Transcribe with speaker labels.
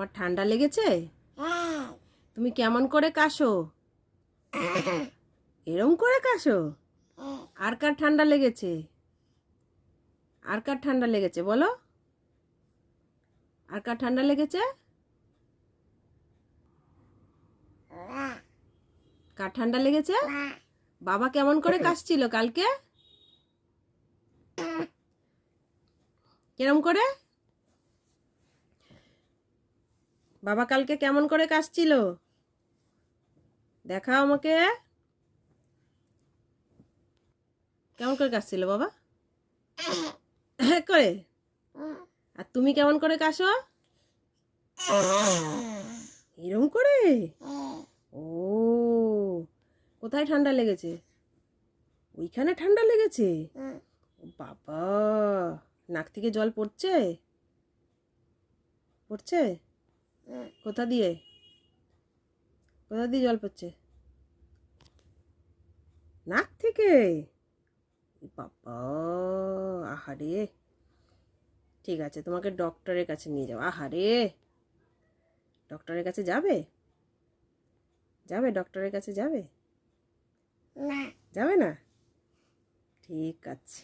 Speaker 1: আমার ঠান্ডা লেগেছে? তুমি কেমন করে কাশো? এরম করে কাশো? আর কার ঠান্ডা লেগেছে? আর কার ঠান্ডা লেগেছে বলো? আর কার ঠান্ডা লেগেছে? কার ঠান্ডা লেগেছে? বাবা কেমন করে কাশছিল কালকে? কিরম করে? বাবা কালকে কেমন করে কাশছিল? দেখাও আমাকে। কেমন করে কাশছিল বাবা? করে। আর তুমি কেমন করে কাশো? এরম করে? ও, কোথায় ঠান্ডা লেগেছে? ওইখানে ঠান্ডা লেগেছে? বাবা, নাক থেকে জল পড়ছে? পড়ছে? কোথা দিয়ে? কোথা দিয়ে জল পড়ছে? নাক থেকে? বাবা আহারে। ঠিক আছে তোমাকে ডক্টরের কাছে নিয়ে যাও আহারে। ডক্টরের কাছে যাবে? যাবে? ডক্টরের কাছে যাবে? যাবে না? ঠিক আছে।